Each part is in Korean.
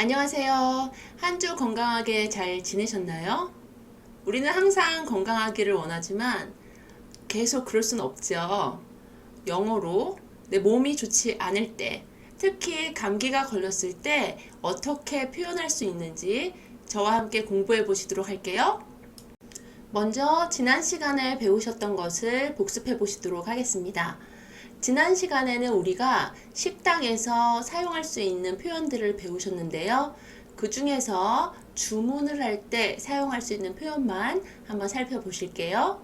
안녕하세요. 한 주 건강하게 잘 지내셨나요? 우리는 항상 건강하기를 원하지만 계속 그럴 순 없죠. 영어로 내 몸이 좋지 않을 때, 특히 감기가 걸렸을 때 어떻게 표현할 수 있는지 저와 함께 공부해 보시도록 할게요. 먼저 지난 시간에 배우셨던 것을 복습해 보시도록 하겠습니다. 지난 시간에는 우리가 식당에서 사용할 수 있는 표현들을 배우셨는데요. 그 중에서 주문을 할 때 사용할 수 있는 표현만 한번 살펴보실게요.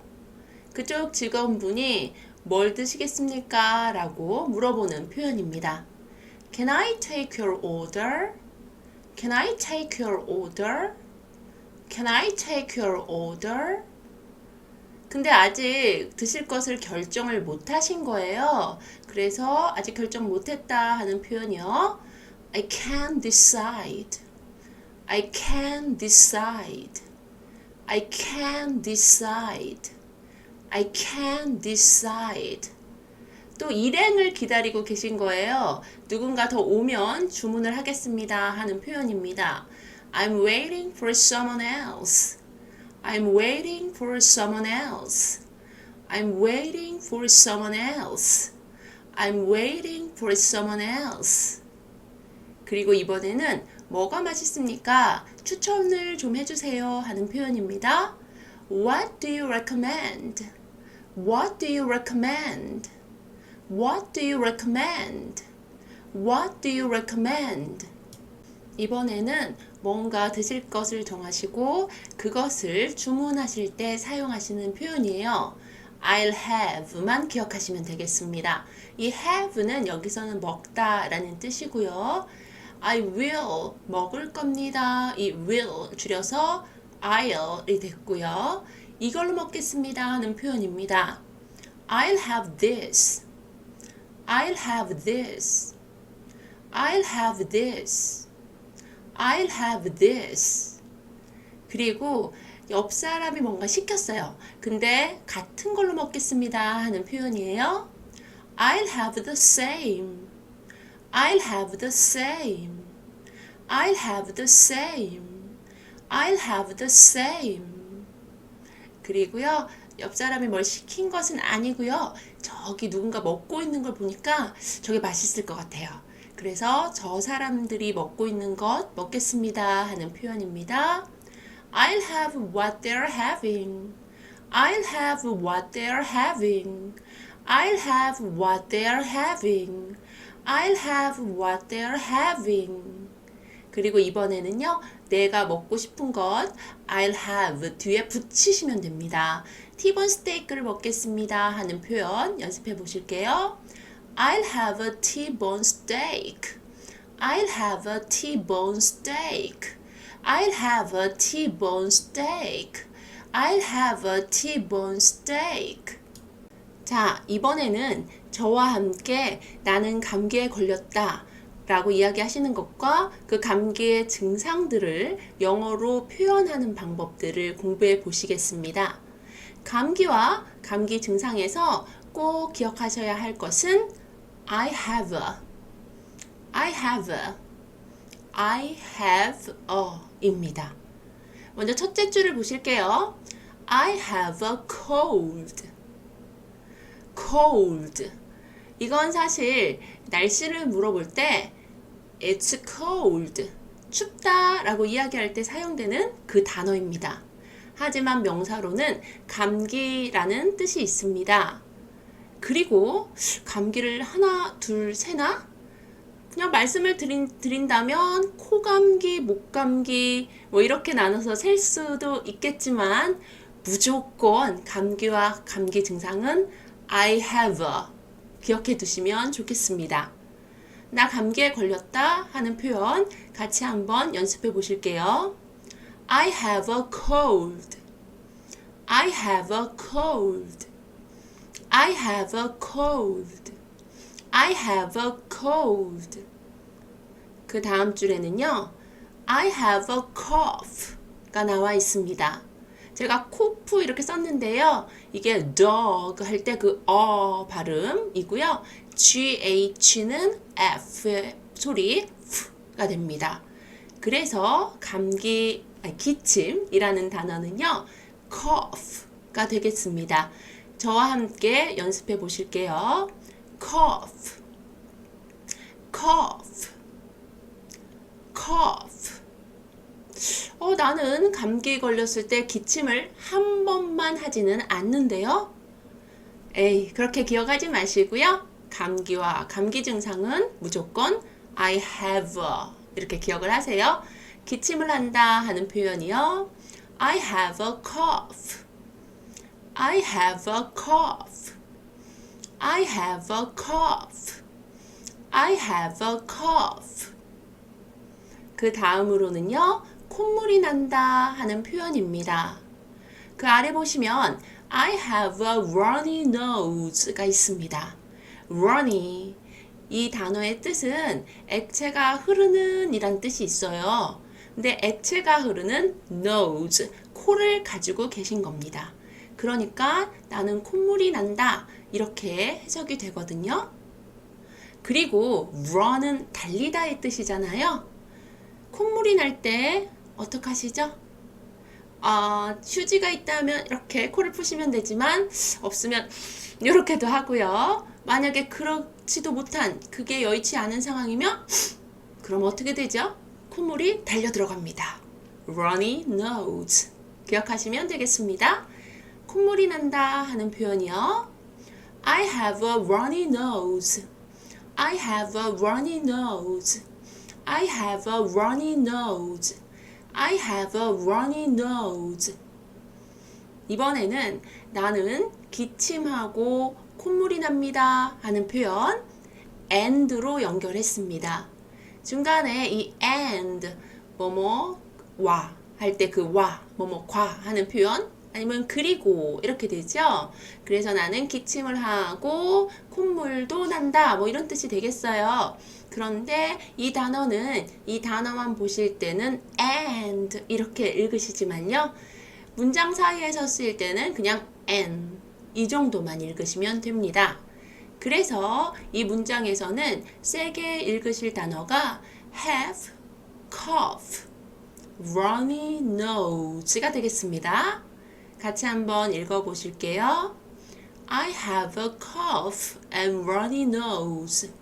그쪽 직원분이 뭘 드시겠습니까? 라고 물어보는 표현입니다. Can I take your order? Can I take your order? Can I take your order? 근데 아직 드실 것을 결정을 못 하신 거예요. 그래서 아직 결정 못 했다 하는 표현이요. I can't decide. I can't decide. I can't decide. I can't decide. 또 일행을 기다리고 계신 거예요. 누군가 더 오면 주문을 하겠습니다 하는 표현입니다. I'm waiting for someone else. I'm waiting for someone else. I'm waiting for someone else. I'm waiting for someone else. 그리고 이번에는 뭐가 맛있습니까? 추천을 좀 해주세요 하는 표현입니다. What do you recommend? What do you recommend? What do you recommend? What do you recommend? 이번에는 뭔가 드실 것을 정하시고 그것을 주문하실 때 사용하시는 표현이에요. I'll have,만 기억하시면 되겠습니다. 이 have는 여기서는 먹다 라는 뜻이고요. I will, 먹을 겁니다. 이 will 줄여서 I'll이 됐고요. 이걸로 먹겠습니다 하는 표현입니다. I'll have this. I'll have this. I'll have this. I'll have this. 그리고 옆 사람이 뭔가 시켰어요. 근데 같은 걸로 먹겠습니다 하는 표현이에요. I'll have the same. I'll have the same. I'll have the same. I'll have the same. 그리고요, 옆 사람이 뭘 시킨 것은 아니고요. 저기 누군가 먹고 있는 걸 보니까 저게 맛있을 것 같아요. 그래서 저 사람들이 먹고 있는 것 먹겠습니다 하는 표현입니다. I'll have what they're having. I'll have what they're having. I'll have what they're having. I'll have what they're having. 그리고 이번에는요, 내가 먹고 싶은 것 I'll have 뒤에 붙이시면 됩니다. 티본 스테이크를 먹겠습니다 하는 표현 연습해 보실게요. I'll have a T-bone steak. I'll have a T-bone steak. I'll have a T-bone steak. I'll have a T-bone steak. 자, 이번에는 저와 함께 나는 감기에 걸렸다. 라고 이야기하시는 것과 그 감기의 증상들을 영어로 표현하는 방법들을 공부해 보시겠습니다. 감기와 감기 증상에서 꼭 기억하셔야 할 것은 I have a, I have a, I have a 입니다. 먼저 첫째 줄을 보실게요. I have a cold. cold. 이건 사실 날씨를 물어볼 때 it's cold. 춥다 라고 이야기할 때 사용되는 그 단어입니다. 하지만 명사로는 감기라는 뜻이 있습니다. 그리고 감기를 하나, 둘, 세나? 그냥 말씀을 드린, 드린다면 코감기, 목감기 뭐 이렇게 나눠서 셀 수도 있겠지만 무조건 감기와 감기 증상은 I have 기억해 두시면 좋겠습니다. 나 감기에 걸렸다 하는 표현 같이 한번 연습해 보실게요. I have a cold. I have a cold. I have a cold. I have a cold. 그 다음 줄에는요. I have a cough가 나와 있습니다. 제가 코프 이렇게 썼는데요. 이게 dog 할 때 그 어 발음이고요. GH는 F 소리 F가 됩니다. 그래서 감기, 아니, 기침이라는 단어는요, cough가 되겠습니다. 저와 함께 연습해 보실게요. cough, cough, cough. 어, 나는 감기 걸렸을 때 기침을 한 번만 하지는 않는데요. 에이, 그렇게 기억하지 마시고요. 감기와 감기 증상은 무조건 I have 이렇게 기억을 하세요. 기침을 한다 하는 표현이요. I have a cough. I have a cough. I have a cough. I have a cough. 그 다음으로는요, 콧물이 난다 하는 표현입니다. 그 아래 보시면 I have a runny nose가 있습니다. runny. 이 단어의 뜻은 액체가 흐르는 이란 뜻이 있어요. 근데 액체가 흐르는 nose, 코를 가지고 계신 겁니다. 그러니까 나는 콧물이 난다. 이렇게 해석이 되거든요. 그리고 run은 달리다의 뜻이잖아요. 콧물이 날 때 어떡하시죠? 아, 휴지가 있다면 이렇게 코를 푸시면 되지만 없으면 이렇게도 하고요. 만약에 그렇지도 못한 그게 여의치 않은 상황이면 그럼 어떻게 되죠? 콧물이 달려 들어갑니다. runny nose. 기억하시면 되겠습니다. 콧물이 난다 하는 표현이요. I have a runny nose. I have a runny nose. I have a runny nose. I have a runny nose. 이번에는 나는 기침하고 콧물이 납니다 하는 표현 and로 연결했습니다. 중간에 이 and 뭐뭐 와 할 때 그 와 뭐뭐 과 하는 표현 아니면 그리고 이렇게 되죠. 그래서 나는 기침을 하고 콧물도 난다 뭐 이런 뜻이 되겠어요. 그런데 이 단어는 이 단어만 보실 때는 and 이렇게 읽으시지만요. 문장 사이에서 쓰일 때는 그냥 and 이 정도만 읽으시면 됩니다. 그래서 이 문장에서는 세게 읽으실 단어가 have, cough, runny nose가 되겠습니다. 같이 한번 읽어 보실게요. I have a cough and runny nose.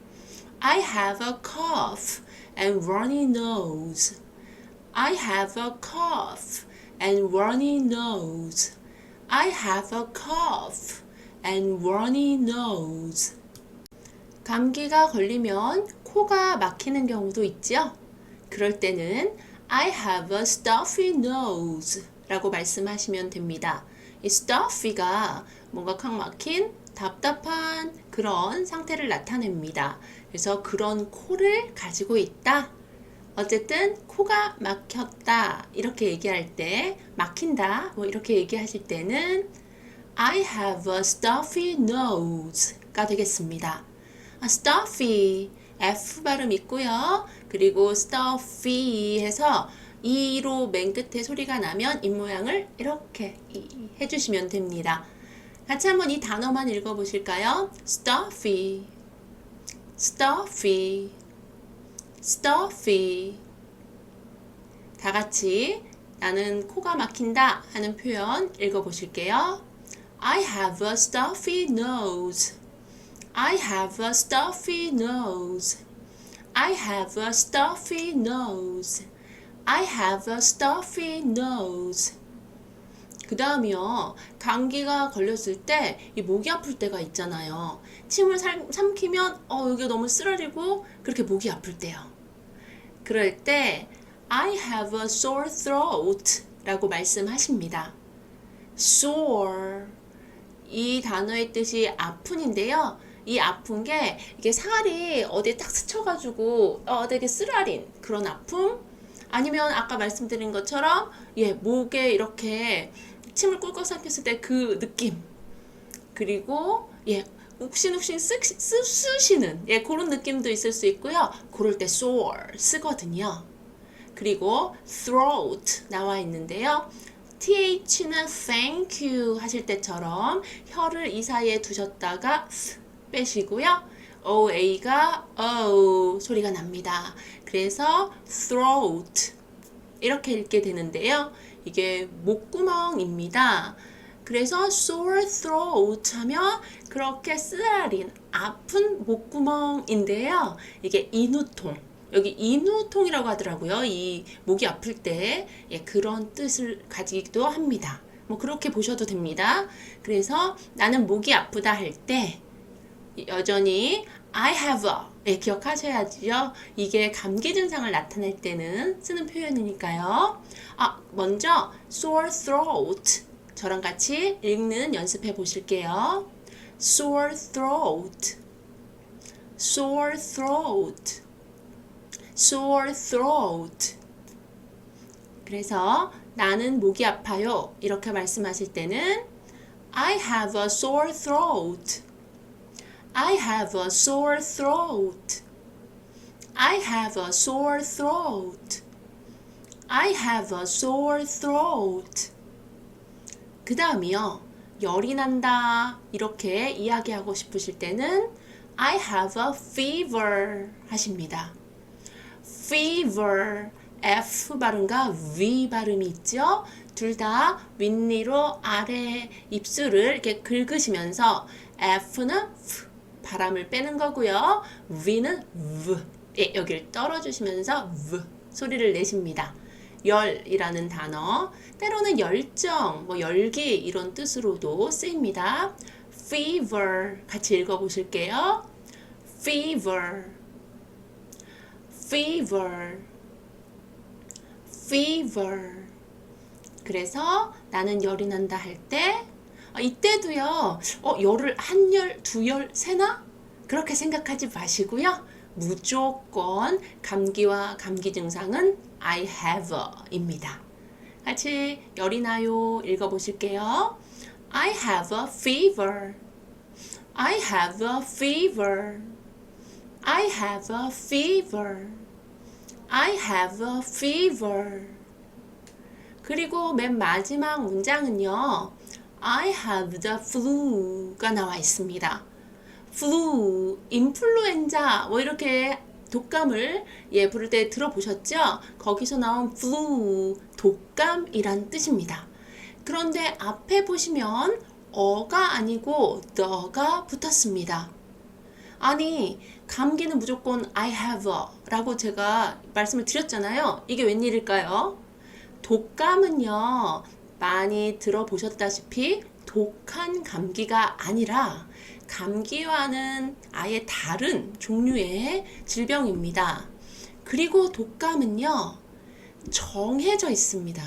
I have a cough and runny nose. I have a cough and runny nose. I have a cough and runny nose. 감기가 걸리면 코가 막히는 경우도 있죠? 그럴 때는 I have a stuffy nose 라고 말씀하시면 됩니다. 이 stuffy가 뭔가 칵 막힌 답답한 그런 상태를 나타냅니다. 그래서 그런 코를 가지고 있다. 어쨌든 코가 막혔다 이렇게 얘기할 때 막힌다 뭐 이렇게 얘기하실 때는 I have a stuffy nose가 되겠습니다. 아, stuffy F 발음 있고요. 그리고 stuffy 해서 E로 맨 끝에 소리가 나면 입 모양을 이렇게 해주시면 됩니다. 같이 한번 이 단어만 읽어보실까요? stuffy, stuffy, stuffy. 다 같이 나는 코가 막힌다 하는 표현 읽어보실게요. I have a stuffy nose. I have a stuffy nose. I have a stuffy nose. I have a stuffy nose. 그 다음이요. 감기가 걸렸을 때 이 목이 아플 때가 있잖아요. 침을 살, 삼키면 어 여기 너무 쓰라리고 그렇게 목이 아플 때요. 그럴 때 I have a sore throat 라고 말씀하십니다. sore 이 단어의 뜻이 아픈인데요. 이 아픈 게 이게 살이 어디에 딱 스쳐가지고 어 되게 쓰라린 그런 아픔 아니면 아까 말씀드린 것처럼 예 목에 이렇게 침을 꿀꺽 삼켰을 때 그 느낌. 그리고 예 욱신욱신 쓰시는 예 그런 느낌도 있을 수 있고요. 그럴 때 sore 쓰거든요. 그리고 throat 나와 있는데요. Th는 thank you 하실 때처럼 혀를 이 사이에 두셨다가 빼시고요. Oa가 o 소리가 납니다 그래서 throat 이렇게 읽게 되는데요. 이게 목구멍입니다. 그래서 sore throat 하면 그렇게 쓰라린 아픈 목구멍인데요. 이게 인후통. 여기 인후통이라고 하더라고요. 이 목이 아플 때 예, 그런 뜻을 가지기도 합니다. 뭐 그렇게 보셔도 됩니다. 그래서 나는 목이 아프다 할 때 여전히 I have a 네, 기억하셔야지요. 이게 감기 증상을 나타낼 때는 쓰는 표현이니까요. 아, 먼저 sore throat 저랑 같이 읽는 연습해 보실게요. sore throat sore throat sore throat 그래서 나는 목이 아파요. 이렇게 말씀하실 때는 I have a sore throat. I have a sore throat. I have a sore throat. I have a sore throat. 그 다음이요. 열이 난다. 이렇게 이야기하고 싶으실 때는 I have a fever 하십니다. fever. F 발음과 V 발음이 있죠? 둘 다 윗니로 아래 입술을 이렇게 긁으시면서 F는 F 바람을 빼는 거고요. V는 V 예, 여기를 떨어주시면서 V 소리를 내십니다. 열이라는 단어 때로는 열정, 뭐 열기 이런 뜻으로도 쓰입니다. fever 같이 읽어 보실게요. fever fever fever. 그래서 나는 열이 난다 할 때, 어, 이때도요, 어, 열을 한 열, 두 열, 세나? 그렇게 생각하지 마시고요. 무조건 감기와 감기 증상은 I have 입니다. 같이 열이 나요. 읽어보실게요. I have a fever. I have a fever. I have a fever. I have a fever. 그리고 맨 마지막 문장은요. I have the flu가 나와 있습니다. Flu, 인플루엔자 뭐 이렇게 독감을 예 부를 때 들어보셨죠? 거기서 나온 flu, 독감이란 뜻입니다. 그런데 앞에 보시면 어가 아니고 the가 붙었습니다. 아니 감기는 무조건 I have 라고 제가 말씀을 드렸잖아요. 이게 웬일일까요? 독감은요, 많이 들어보셨다시피 독한 감기가 아니라 감기와는 아예 다른 종류의 질병입니다. 그리고 독감은요, 정해져 있습니다.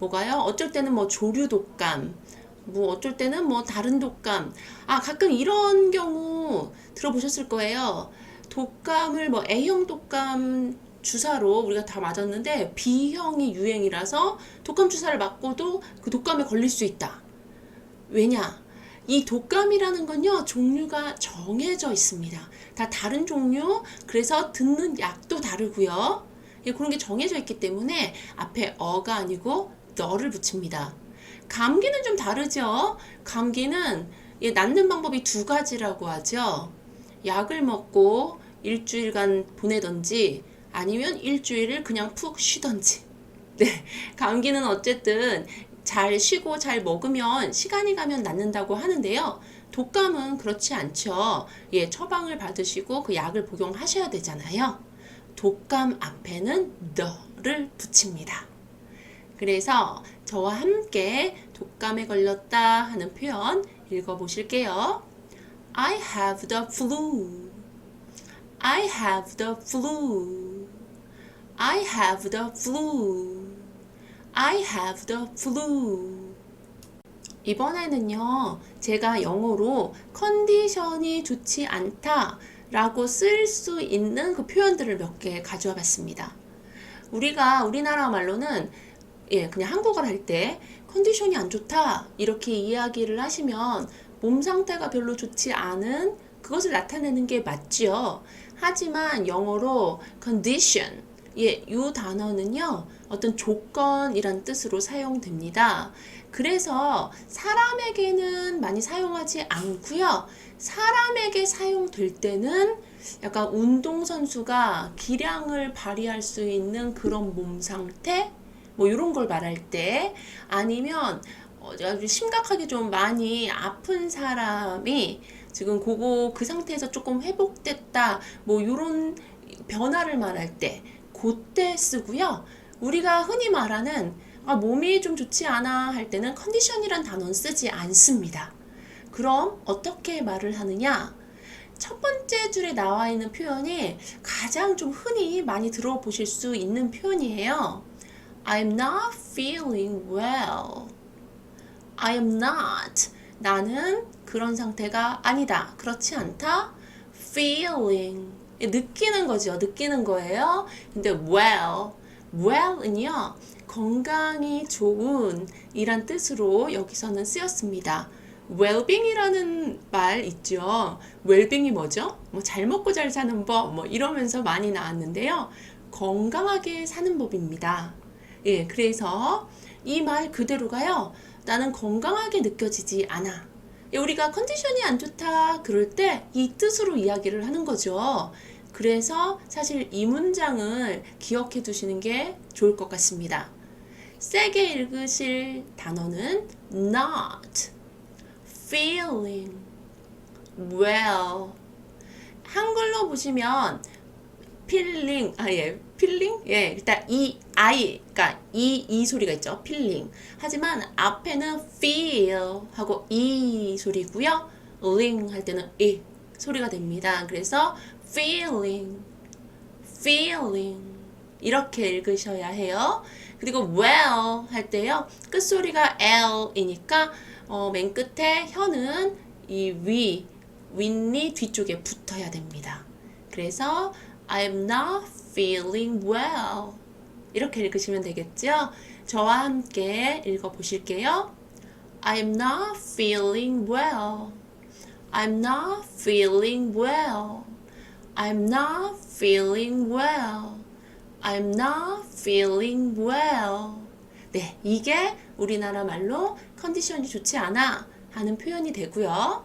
뭐가요? 어쩔 때는 뭐 조류 독감, 뭐 어쩔 때는 뭐 다른 독감. 아, 가끔 이런 경우 들어보셨을 거예요. 독감을 뭐 A형 독감 주사로 우리가 다 맞았는데 B형이 유행이라서 독감 주사를 맞고도 그 독감에 걸릴 수 있다. 왜냐? 이 독감이라는 건요, 종류가 정해져 있습니다. 다 다른 종류, 그래서 듣는 약도 다르고요. 예, 그런 게 정해져 있기 때문에 앞에 어가 아니고 너를 붙입니다. 감기는 좀 다르죠? 감기는 예, 낫는 방법이 두 가지라고 하죠. 약을 먹고 일주일간 보내던지 아니면 일주일을 그냥 푹 쉬던지. 네, 감기는 어쨌든 잘 쉬고 잘 먹으면 시간이 가면 낫는다고 하는데요. 독감은 그렇지 않죠. 예, 처방을 받으시고 그 약을 복용하셔야 되잖아요. 독감 앞에는 the를 붙입니다. 그래서 저와 함께 독감에 걸렸다 하는 표현 읽어보실게요. I have the flu. I have the flu. I have the flu. I have the flu. 이번에는요, 제가 영어로 컨디션이 좋지 않다 라고 쓸 수 있는 그 표현들을 몇 개 가져와 봤습니다. 우리가 우리나라 말로는 예, 그냥 한국어를 할 때 컨디션이 안 좋다 이렇게 이야기를 하시면 몸 상태가 별로 좋지 않은 그것을 나타내는 게 맞지요. 하지만 영어로 condition 예, 이 단어는요, 어떤 조건이란 뜻으로 사용됩니다. 그래서 사람에게는 많이 사용하지 않고요. 사람에게 사용될 때는 약간 운동선수가 기량을 발휘할 수 있는 그런 몸 상태, 뭐 이런 걸 말할 때 아니면 어, 아주 심각하게 좀 많이 아픈 사람이 지금 그거 그 상태에서 조금 회복됐다 뭐 이런 변화를 말할 때 그때 쓰고요. 우리가 흔히 말하는 아, 몸이 좀 좋지 않아 할 때는 컨디션이란 단어는 쓰지 않습니다. 그럼 어떻게 말을 하느냐? 첫 번째 줄에 나와 있는 표현이 가장 좀 흔히 많이 들어보실 수 있는 표현이에요. I'm not feeling well. I am not. 나는 그런 상태가 아니다. 그렇지 않다. feeling. 느끼는 거죠. 느끼는 거예요. 근데 well. Well은요. 건강이 좋은 이란 뜻으로 여기서는 쓰였습니다. 웰빙이라는 말 있죠. 웰빙이 뭐죠? 뭐 잘 먹고 잘 사는 법, 뭐 이러면서 많이 나왔는데요. 건강하게 사는 법입니다. 예, 그래서 이 말 그대로가요. 나는 건강하게 느껴지지 않아. 예, 우리가 컨디션이 안 좋다 그럴 때 이 뜻으로 이야기를 하는 거죠. 그래서 사실 이 문장을 기억해 두시는 게 좋을 것 같습니다. 세게 읽으실 단어는 not, feeling, well. 한글로 보시면 feeling, 아 예, feeling, 예, 일단 이 I, 그러니까 이 이 소리가 있죠, feeling. 하지만 앞에는 feel 하고 이 소리고요, ling 할 때는 이 소리가 됩니다. 그래서 feeling, feeling 이렇게 읽으셔야 해요. 그리고 well 할 때요. 끝소리가 l이니까 어, 맨 끝에 혀는 이 위, 윗니 뒤쪽에 붙어야 됩니다. 그래서 I'm not feeling well. 이렇게 읽으시면 되겠죠? 저와 함께 읽어 보실게요. I'm not feeling well. I'm not feeling well. I'm not feeling well. I'm not feeling well. 네, 이게 우리나라 말로 컨디션이 좋지 않아 하는 표현이 되고요.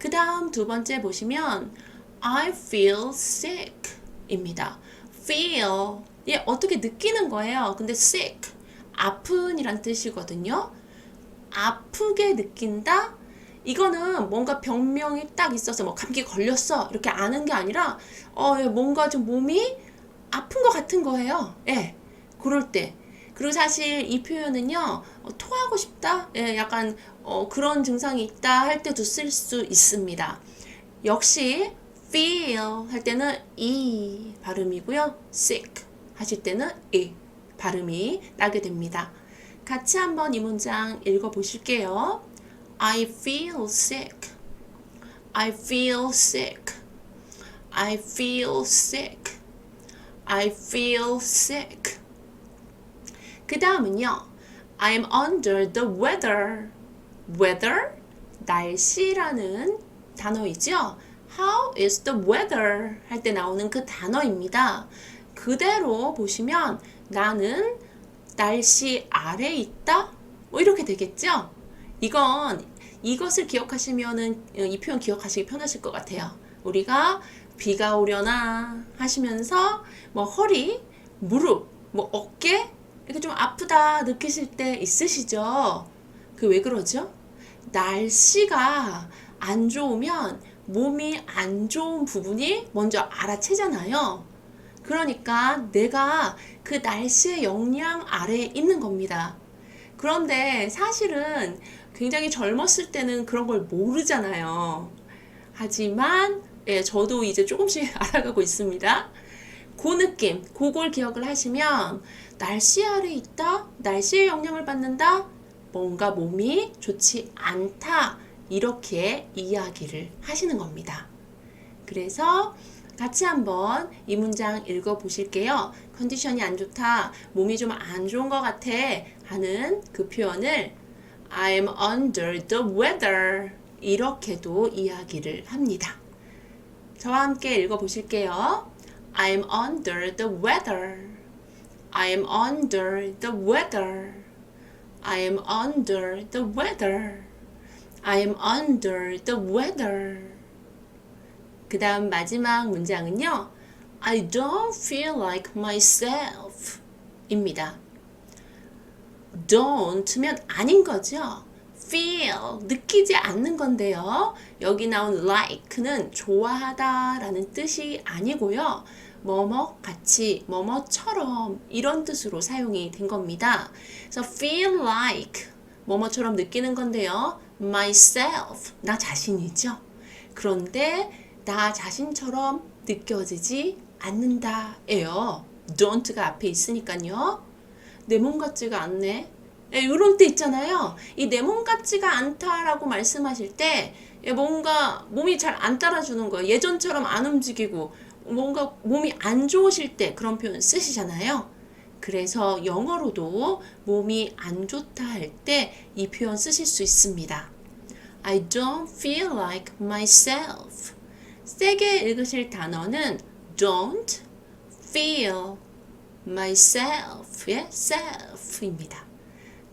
그 다음 두 번째 보시면 I feel sick 입니다. feel 예, 어떻게 느끼는 거예요. 근데 sick 아픈이란 뜻이거든요. 아프게 느낀다? 이거는 뭔가 병명이 딱 있어서 뭐 감기 걸렸어 이렇게 아는 게 아니라 어 예, 뭔가 좀 몸이 아픈 것 같은 거예요. 예, 그럴 때. 그리고 사실 이 표현은요, 어, 토하고 싶다? 예, 약간 어, 그런 증상이 있다 할 때도 쓸 수 있습니다. 역시 feel 할 때는 이 발음이고요. sick 하실 때는 이 발음이 나게 됩니다. 같이 한번 이 문장 읽어 보실게요. I feel sick. I feel sick. I feel sick. I feel sick. 그 다음은요. I'm under the weather. weather? 날씨라는 단어이죠. How is the weather? 할 때 나오는 그 단어입니다. 그대로 보시면 나는 날씨 아래 있다? 뭐 이렇게 되겠죠? 이건 이것을 기억하시면은 이 표현 기억하시기 편하실 것 같아요. 우리가 비가 오려나 하시면서 뭐 허리, 무릎, 뭐 어깨 이렇게 좀 아프다 느끼실 때 있으시죠? 그 왜 그러죠? 날씨가 안 좋으면 몸이 안 좋은 부분이 먼저 알아채잖아요. 그러니까 내가 그 날씨의 영향 아래에 있는 겁니다. 그런데 사실은 굉장히 젊었을 때는 그런 걸 모르잖아요. 하지만 예, 저도 이제 조금씩 알아가고 있습니다. 그 느낌, 그걸 기억을 하시면 날씨 아래 있다, 날씨의 영향을 받는다, 뭔가 몸이 좋지 않다 이렇게 이야기를 하시는 겁니다. 그래서 같이 한번 이 문장 읽어 보실게요. 컨디션이 안 좋다, 몸이 좀 안 좋은 것 같아 하는 그 표현을 I'm under the weather 이렇게도 이야기를 합니다. 저와 함께 읽어 보실게요. I'm under the weather. I'm under the weather. I'm under the weather. I'm under the weather. 그 다음 마지막 문장은요. I don't feel like myself 입니다. Don't면 아닌 거죠. feel 느끼지 않는 건데요. 여기 나온 like는 좋아하다라는 뜻이 아니고요. 뭐뭐 같이 뭐뭐처럼 이런 뜻으로 사용이 된 겁니다. 그래서 feel like 뭐뭐처럼 느끼는 건데요. myself 나 자신이죠. 그런데 나 자신처럼 느껴지지 않는다예요. don't가 앞에 있으니까요. 내 몸 같지가 않네. 예, 이런 때 있잖아요. 이 내 몸 같지가 않다라고 말씀하실 때 예, 뭔가 몸이 잘 안 따라주는 거예요. 예전처럼 안 움직이고 뭔가 몸이 안 좋으실 때 그런 표현 쓰시잖아요. 그래서 영어로도 몸이 안 좋다 할 때 이 표현 쓰실 수 있습니다. I don't feel like myself. 세게 읽으실 단어는 don't feel myself의 self입니다.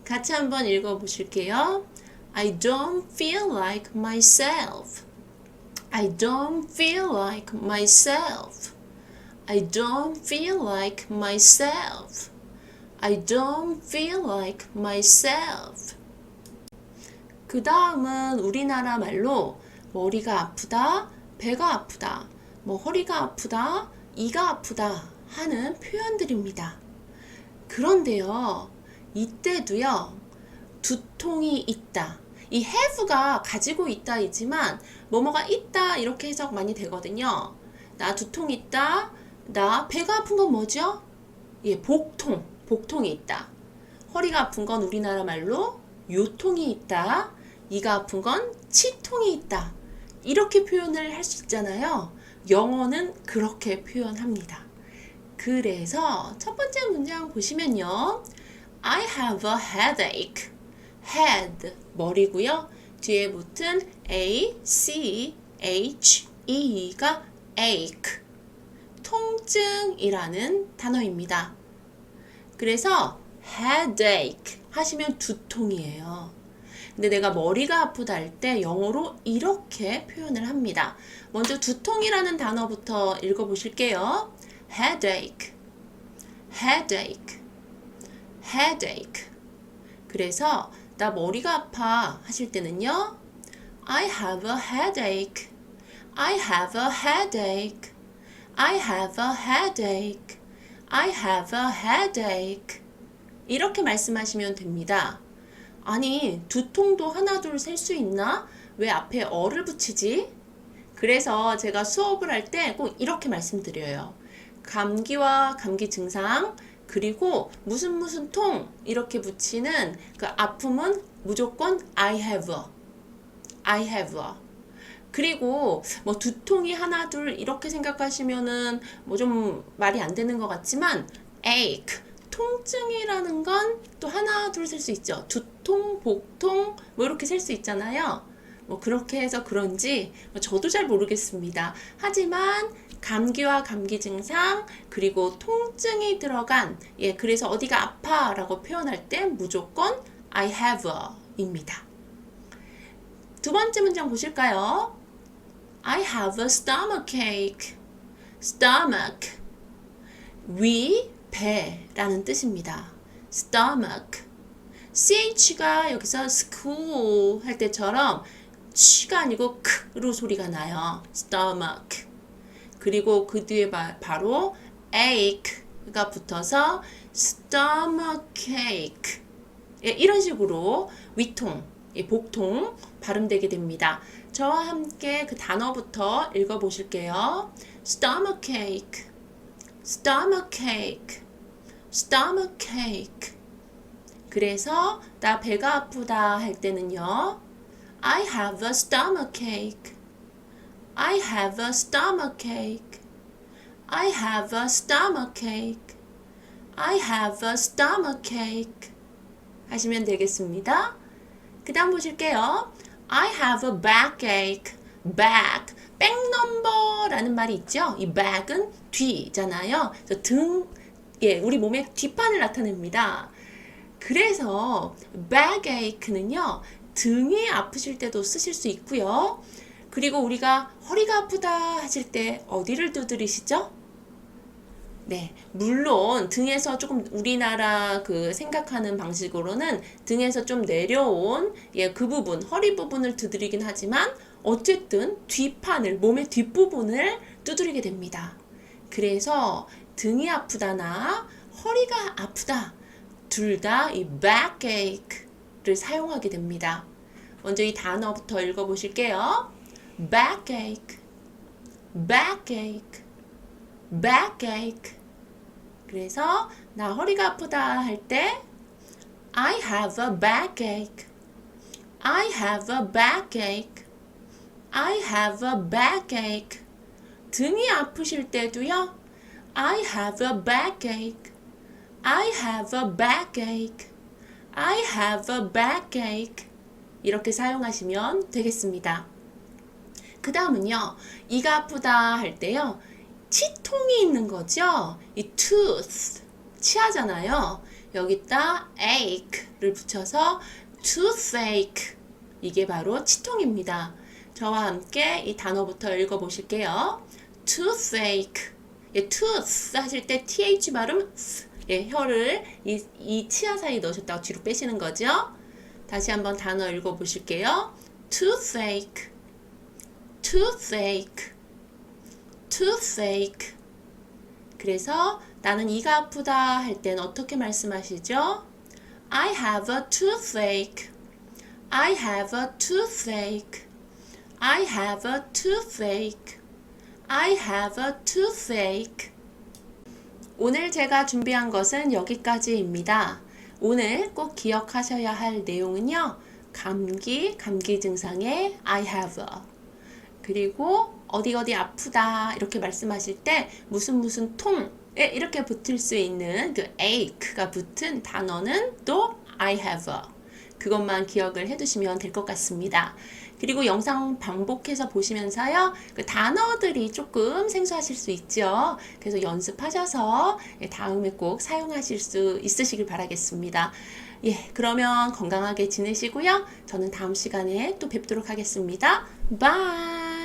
같이 한번 읽어보실게요. I don't feel like myself. I don't feel like myself. I don't feel like myself. I don't feel like myself. 그 다음은 우리나라 말로 머리가 아프다, 배가 아프다, 뭐 허리가 아프다, 이가 아프다 하는 표현들입니다. 그런데요, 이때도요, 두통이 있다. 이 have가 가지고 있다이지만 뭐뭐가 있다 이렇게 해석 많이 되거든요. 나 두통 있다. 나 배가 아픈 건 뭐죠? 예, 복통. 복통이 있다. 허리가 아픈 건 우리나라 말로 요통이 있다. 이가 아픈 건 치통이 있다. 이렇게 표현을 할 수 있잖아요. 영어는 그렇게 표현합니다. 그래서 첫 번째 문장 보시면요. I have a headache. head 머리고요. 뒤에 붙은 a c h e가 ache 통증이라는 단어입니다. 그래서 headache 하시면 두통이에요. 근데 내가 머리가 아프다 할 때 영어로 이렇게 표현을 합니다. 먼저 두통이라는 단어부터 읽어보실게요. Headache, headache, headache. 그래서 나 머리가 아파 하실 때는요. I have a headache. I have a headache. I have a headache. I have a headache. 이렇게 말씀하시면 됩니다. 아니, 두통도 하나, 둘, 셀 수 있나? 왜 앞에 어를 붙이지? 그래서 제가 수업을 할 때 꼭 이렇게 말씀드려요. 감기와 감기 증상, 그리고 무슨 무슨 통 이렇게 붙이는 그 아픔은 무조건 I have a, I have a. 그리고 뭐 두통이 하나 둘 이렇게 생각하시면은 뭐 좀 말이 안 되는 것 같지만 ache 통증이라는 건 또 하나 둘 셀 수 있죠. 두통, 복통 뭐 이렇게 셀 수 있잖아요. 뭐 그렇게 해서 그런지 뭐 저도 잘 모르겠습니다. 하지만 감기와 감기 증상 그리고 통증이 들어간 예 그래서 어디가 아파라고 표현할 때 무조건 I have a입니다. 두 번째 문장 보실까요? I have a stomach ache. stomach 위, 배라는 뜻입니다. stomach ch가 여기서 school 할 때처럼 치가 아니고 크로 소리가 나요. stomach 그리고 그 뒤에 바, 바로 ache가 붙어서 stomachache 예, 이런 식으로 위통, 예, 복통 발음되게 됩니다. 저와 함께 그 단어부터 읽어보실게요. stomachache, stomachache, stomachache. 그래서 나 배가 아프다 할 때는요. I have a stomachache. I have a stomachache. I have a stomachache. I have a stomachache. 하시면 되겠습니다. 그 다음 보실게요. I have a backache. back. 백넘버라는 말이 있죠. 이 back은 뒤잖아요. 그래서 등, 예, 우리 몸의 뒷판을 나타냅니다. 그래서 backache는요, 등이 아프실 때도 쓰실 수 있고요. 그리고 우리가 허리가 아프다 하실 때 어디를 두드리시죠? 네, 물론 등에서 조금 우리나라 그 생각하는 방식으로는 등에서 좀 내려온 예, 그 부분, 허리 부분을 두드리긴 하지만 어쨌든 뒷판을, 몸의 뒷부분을 두드리게 됩니다. 그래서 등이 아프다나 허리가 아프다. 둘 다 이 backache 를 사용하게 됩니다. 먼저 이 단어부터 읽어보실게요. backache, backache, backache. 그래서 나 허리가 아프다 할 때 I have a backache. I have a backache. I have a backache. 등이 아프실 때도요. I have a backache. I have a backache. I have a backache. 이렇게 사용하시면 되겠습니다. 그 다음은요, 이가 아프다 할 때요, 치통이 있는 거죠? 이 tooth, 치아잖아요. 여기다 ache를 붙여서 toothache. 이게 바로 치통입니다. 저와 함께 이 단어부터 읽어보실게요. toothache. 예, tooth 하실 때 th 발음, 스. 예, 혀를 이, 이 치아 사이 넣으셨다가 뒤로 빼시는 거죠. 다시 한번 단어 읽어보실게요. toothache. toothache, toothache. 그래서 나는 이가 아프다 할땐 어떻게 말씀하시죠? I have a toothache. I have a toothache. I have a toothache. I have a toothache. 오늘 제가 준비한 것은 여기까지입니다. 오늘 꼭 기억하셔야 할 내용은요. 감기, 감기 증상에 I have a. 그리고 어디 어디 아프다 이렇게 말씀하실 때 무슨 무슨 통에 이렇게 붙을 수 있는 그 ache가 붙은 단어는 또 I have a 그것만 기억을 해두시면 될 것 같습니다. 그리고 영상 반복해서 보시면서요, 그 단어들이 조금 생소하실 수 있죠. 그래서 연습하셔서 다음에 꼭 사용하실 수 있으시길 바라겠습니다. 예, 그러면 건강하게 지내시고요. 저는 다음 시간에 또 뵙도록 하겠습니다. 바이!